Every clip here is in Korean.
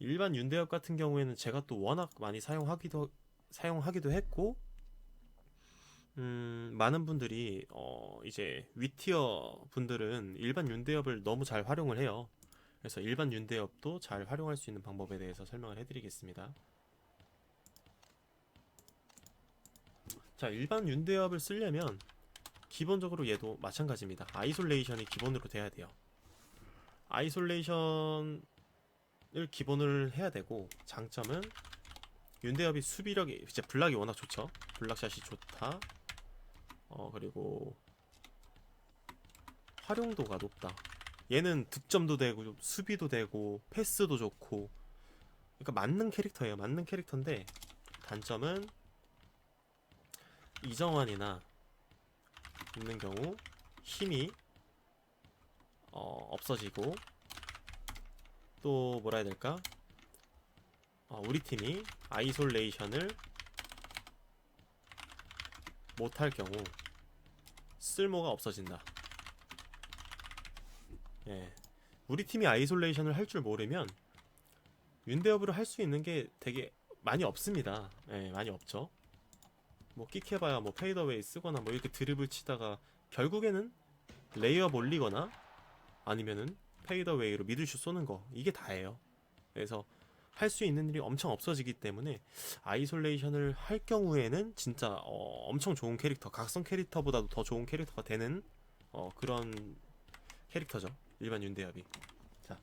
일반 윤대엽 같은 경우에는 제가 또 워낙 많이 사용하기도 사용하기도 했고 음, 많은 분들이 어, 이제 위티어 분들은 일반 윤대엽을 너무 잘 활용을 해요. 그래서 일반 윤대엽도 잘 활용할 수 있는 방법에 대해서 설명을 해드리겠습니다. 자, 일반 윤대엽을 쓰려면 기본적으로 얘도 마찬가지입니다. 아이솔레이션이 기본으로 돼야 돼요. 아이솔레이션 을 기본을 해야 되고 장점은 윤대엽이 수비력이 이제 블락이 워낙 좋죠. 블락샷이 좋다. 어 그리고 활용도가 높다. 얘는 득점도 되고 수비도 되고 패스도 좋고 그러니까 맞는 캐릭터예요. 맞는 캐릭터인데 단점은 이정환이나 있는 경우 힘이 어, 없어지고 또 뭐라 해야 될까? 어, 우리 팀이 아이솔레이션을 못할 경우 쓸모가 없어진다. 예. 우리 팀이 아이솔레이션을 할 줄 모르면 윤대업으로 할 수 있는 게 되게 많이 없습니다. 예, 많이 없죠. 뭐 끽해봐야 뭐 페이더웨이 쓰거나 뭐 이렇게 드립을 치다가 결국에는 레이업 올리거나 아니면은 페이더웨이로 미들슛 쏘는 거 이게 다예요. 그래서 할 수 있는 일이 엄청 없어지기 때문에 아이솔레이션을 할 경우에는 진짜 어, 엄청 좋은 캐릭터, 각성 캐릭터보다도 더 좋은 캐릭터가 되는 어, 그런 캐릭터죠. 일반 윤대엽이. 자,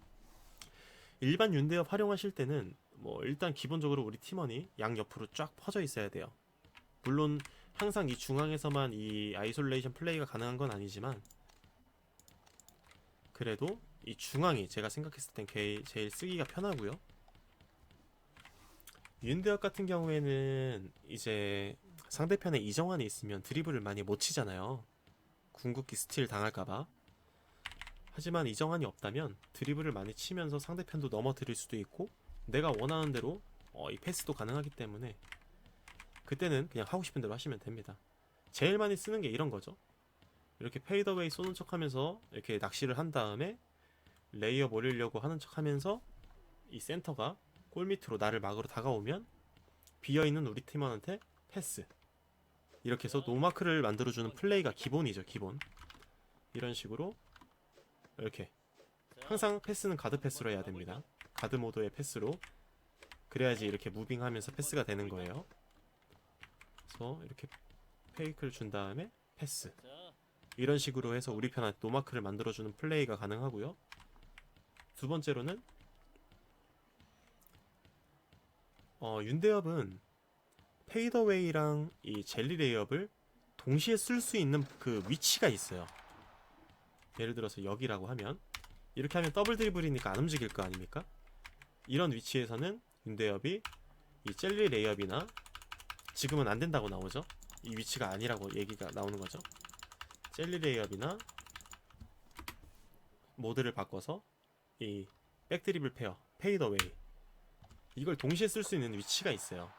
일반 윤대엽 활용하실 때는 뭐 일단 기본적으로 우리 팀원이 양 옆으로 쫙 퍼져 있어야 돼요. 물론 항상 이 중앙에서만 이 아이솔레이션 플레이가 가능한 건 아니지만 그래도 이 중앙이 제가 생각했을 땐 게- 제일 쓰기가 편하고요. 윤대엽 같은 경우에는 이제 상대편에 이정환이 있으면 드리블을 많이 못 치잖아요. 궁극기 스틸 당할까봐. 하지만 이정환이 없다면 드리블을 많이 치면서 상대편도 넘어뜨릴 수도 있고 내가 원하는 대로 어, 이 패스도 가능하기 때문에 그때는 그냥 하고 싶은 대로 하시면 됩니다. 제일 많이 쓰는 게 이런 거죠. 이렇게 페이더웨이 쏘는 척 하면서 이렇게 낚시를 한 다음에 레이업 올리려고 하는 척 하면서 이 센터가 골 밑으로 나를 막으로 다가오면 비어있는 우리 팀원한테 패스. 이렇게 해서 노마크를 만들어주는 플레이가 기본이죠, 기본. 이런 식으로 이렇게 항상 패스는 가드 패스로 해야 됩니다. 가드 모드의 패스로 그래야지 이렇게 무빙하면서 패스가 되는 거예요. 그래서 이렇게 페이크를 준 다음에 패스. 이런 식으로 해서 우리 편한테 노마크를 만들어주는 플레이가 가능하고요. 두 번째로는 어, 윤대엽은 페이더웨이랑 이 젤리 레이업을 동시에 쓸 수 있는 그 위치가 있어요. 예를 들어서 여기라고 하면 이렇게 하면 더블 드리블이니까 안 움직일 거 아닙니까? 이런 위치에서는 윤대엽이 이 젤리 레이업이나 지금은 안 된다고 나오죠. 이 위치가 아니라고 얘기가 나오는 거죠. 젤리 레이업이나 모드를 바꿔서 이 백드리블 페어, 페이더웨이 이걸 동시에 쓸 수 있는 위치가 있어요.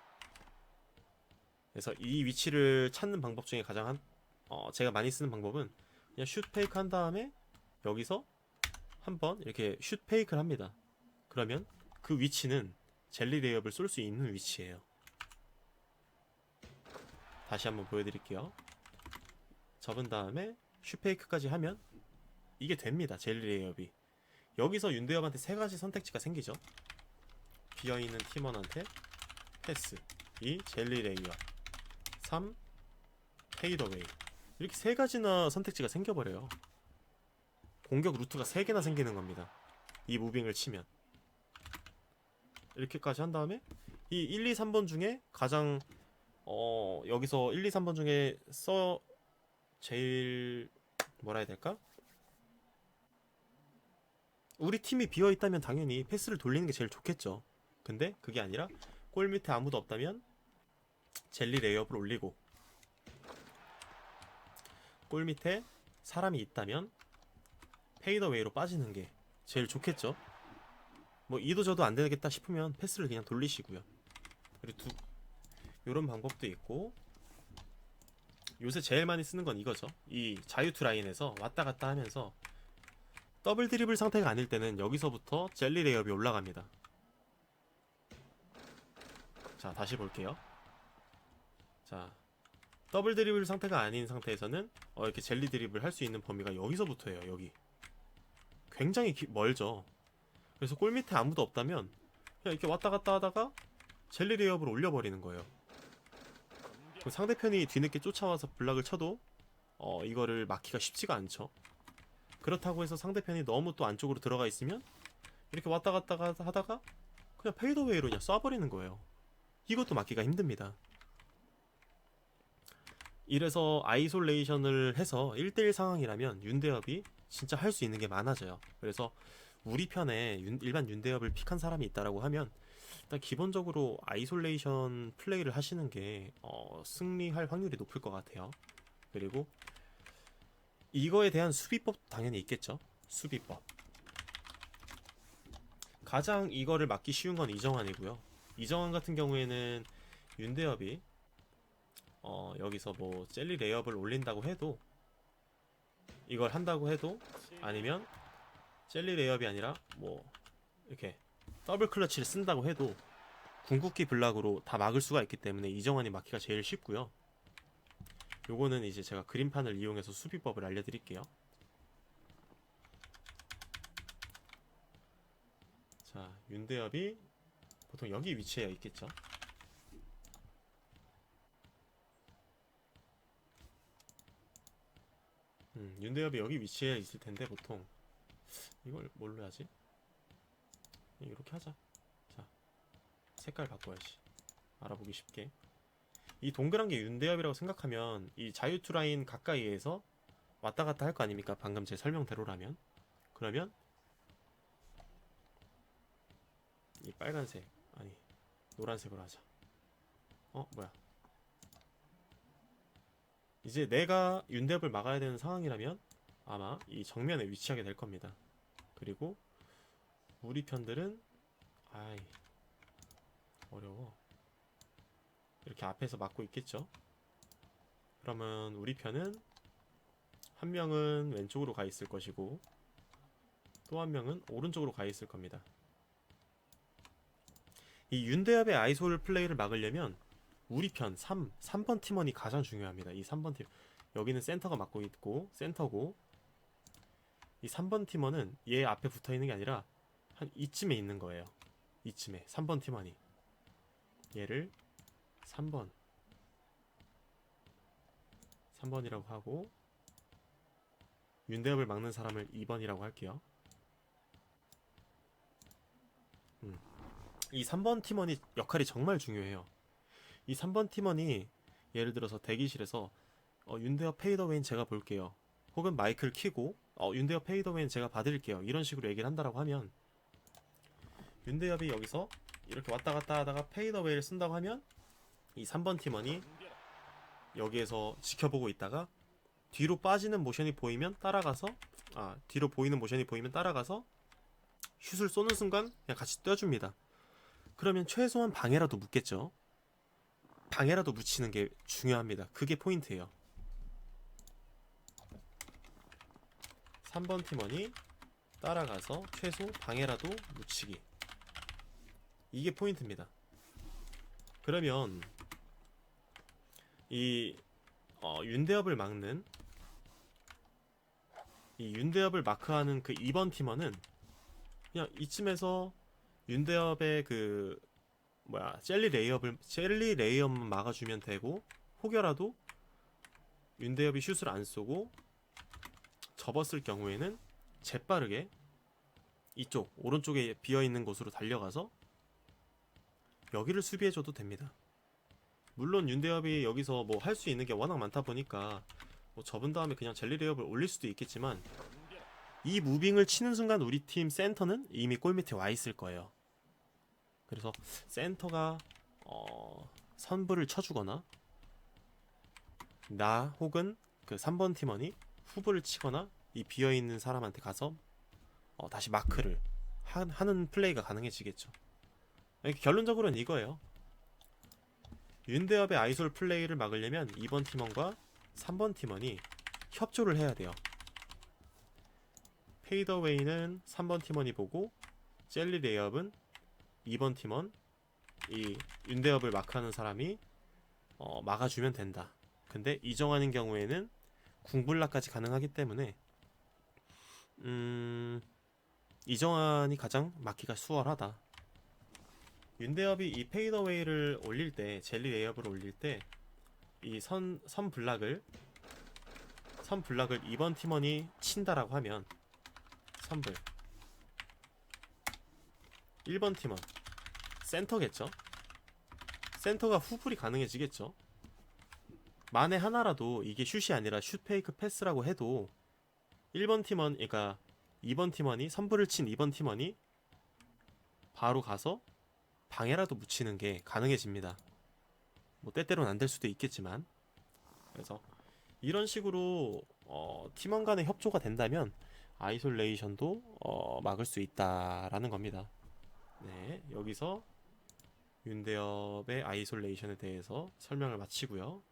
그래서 이 위치를 찾는 방법 중에 가장 한, 어, 제가 많이 쓰는 방법은 그냥 슛 페이크 한 다음에 여기서 한번 이렇게 슛 페이크를 합니다. 그러면 그 위치는 젤리 레이업을 쏠 수 있는 위치예요. 다시 한번 보여드릴게요. 접은 다음에 슛 페이크까지 하면 이게 됩니다. 젤리 레이업이. 여기서 윤대엽한테 세 가지 선택지가 생기죠. 비어있는 팀원한테 패스 2. 젤리 레이업 3. 페이더웨이 이렇게 세 가지나 선택지가 생겨버려요 공격 루트가 세 개나 생기는 겁니다 이 무빙을 치면 이렇게까지 한 다음에 이 1, 2, 3번 중에 가장 어 여기서 1, 2, 3번 중에 써 제일 뭐라 해야 될까? 우리 팀이 비어 있다면 당연히 패스를 돌리는 게 제일 좋겠죠. 근데 그게 아니라 골 밑에 아무도 없다면 젤리 레이업을 올리고 골 밑에 사람이 있다면 페이더웨이로 빠지는 게 제일 좋겠죠. 뭐 이도 저도 안 되겠다 싶으면 패스를 그냥 돌리시고요. 그리고 두 요런 방법도 있고 요새 제일 많이 쓰는 건 이거죠. 이 자유투 라인에서 왔다 갔다 하면서 더블 드리블 상태가 아닐 때는 여기서부터 젤리 레이업이 올라갑니다. 자 다시 볼게요. 자 더블 드리블 상태가 아닌 상태에서는 어, 이렇게 젤리 드리블 할 수 있는 범위가 여기서부터예요. 여기 굉장히 기- 멀죠. 그래서 골 밑에 아무도 없다면 그냥 이렇게 왔다 갔다 하다가 젤리 레이업을 올려버리는 거예요. 상대편이 뒤늦게 쫓아와서 블락을 쳐도 어, 이거를 막기가 쉽지가 않죠. 그렇다고 해서 상대편이 너무 또 안쪽으로 들어가 있으면 이렇게 왔다 갔다 가- 하다가 그냥 페이더웨이로 그냥 쏴버리는 거예요. 이것도 막기가 힘듭니다. 이래서 아이솔레이션을 해서 1대1 상황이라면 윤대엽이 진짜 할 수 있는 게 많아져요. 그래서 우리 편에 윤- 일반 윤대엽을 픽한 사람이 있다라고 하면 일단 기본적으로 아이솔레이션 플레이를 하시는 게 어, 승리할 확률이 높을 것 같아요. 그리고 이거에 대한 수비법 당연히 있겠죠. 수비법. 가장 이거를 막기 쉬운 건 이정환이고요. 이정환 같은 경우에는 윤대엽이 어, 여기서 뭐 젤리 레이업을 올린다고 해도 이걸 한다고 해도 아니면 젤리 레이업이 아니라 뭐 이렇게 더블 클러치를 쓴다고 해도 궁극기 블락으로 다 막을 수가 있기 때문에 이정환이 막기가 제일 쉽고요. 요거는 이제 제가 그림판을 이용해서 수비법을 알려드릴게요. 자, 윤대엽이 보통 여기 위치에 있겠죠. 음, 윤대엽이 여기 위치에 있을 텐데 보통 이걸 뭘로 하지? 이렇게 하자. 자, 색깔 바꿔야지. 알아보기 쉽게. 이 동그란 게 윤대엽이라고 생각하면 이 자유투 라인 가까이에서 왔다 갔다 할 거 아닙니까? 방금 제 설명대로라면. 그러면 이 빨간색 아니 노란색으로 하자. 어 뭐야? 이제 내가 윤대엽을 막아야 되는 상황이라면 아마 이 정면에 위치하게 될 겁니다. 그리고 우리 편들은 아이 어려워. 이렇게 앞에서 막고 있겠죠. 그러면 우리 편은 한 명은 왼쪽으로 가 있을 것이고 또 한 명은 오른쪽으로 가 있을 겁니다. 이 윤대엽의 아이솔 플레이를 막으려면 우리 편 3, 3번 팀원이 가장 중요합니다. 이 3번 팀. 여기는 센터가 맡고 있고 센터고 이 3번 팀원은 얘 앞에 붙어 있는 게 아니라 한 이쯤에 있는 거예요. 이쯤에 3번 팀원이 얘를 3번 3번이라고 하고 윤대엽을 막는 사람을 2번이라고 할게요. 음. 이 3번 팀원이 역할이 정말 중요해요. 이 3번 팀원이 예를 들어서 대기실에서 어, 윤대엽 페이더웨인 제가 볼게요. 혹은 마이크를 키고 어, 윤대엽 페이더웨인 제가 받을게요. 이런 식으로 얘기를 한다라고 하면 윤대엽이 여기서 이렇게 왔다 갔다 하다가 페이더웨이를 쓴다고 하면 이 3번 팀원이 여기에서 지켜보고 있다가 뒤로 빠지는 모션이 보이면 따라가서 아 뒤로 보이는 모션이 보이면 따라가서 슛을 쏘는 순간 그냥 같이 떠줍니다. 그러면 최소한 방해라도 묻겠죠. 방해라도 묻히는 게 중요합니다. 그게 포인트예요. 3번 팀원이 따라가서 최소 방해라도 묻히기. 이게 포인트입니다. 그러면 이 어, 윤대엽을 막는 이 윤대엽을 마크하는 그 2번 팀원은 그냥 이쯤에서 윤대엽의 그 뭐야 젤리 레이업을 젤리 레이업만 막아주면 되고 혹여라도 윤대엽이 슛을 안 쏘고 접었을 경우에는 재빠르게 이쪽 오른쪽에 비어 있는 곳으로 달려가서 여기를 수비해줘도 됩니다. 물론 윤대엽이 여기서 뭐 할 수 있는 게 워낙 많다 보니까 뭐 접은 다음에 그냥 젤리 레이업을 올릴 수도 있겠지만 이 무빙을 치는 순간 우리 팀 센터는 이미 골 밑에 와 있을 거예요. 그래서 센터가 어, 선불을 쳐주거나 나 혹은 그 3번 팀원이 후보를 치거나 이 비어 있는 사람한테 가서 어, 다시 마크를 하, 하는 플레이가 가능해지겠죠. 이렇게 결론적으로는 이거예요. 윤대엽의 아이솔 플레이를 막으려면 2번 팀원과 3번 팀원이 협조를 해야 돼요. 페이더웨이는 3번 팀원이 보고 젤리 레이업은 2번 팀원 이 윤대엽을 마크하는 사람이 어, 막아주면 된다. 근데 이정환인 경우에는 궁불락까지 가능하기 때문에 음 이정환이 가장 막기가 수월하다. 윤대엽이 이 페이더웨이를 올릴 때 젤리 레이업을 올릴 때 이 선 선 블락을 선 블락을 2번 팀원이 친다라고 하면 선불 1번 팀원 센터겠죠? 센터가 후불이 가능해지겠죠? 만에 하나라도 이게 슛이 아니라 슛 페이크 패스라고 해도 1번 팀원, 그러니까 2번 팀원이 선불을 친 2번 팀원이 바로 가서 방해라도 묻히는 게 가능해집니다. 뭐 때때로는 안 될 수도 있겠지만 그래서 이런 식으로 어, 팀원 간의 협조가 된다면 아이솔레이션도 어, 막을 수 있다라는 겁니다. 네, 여기서 윤대엽의 아이솔레이션에 대해서 설명을 마치고요.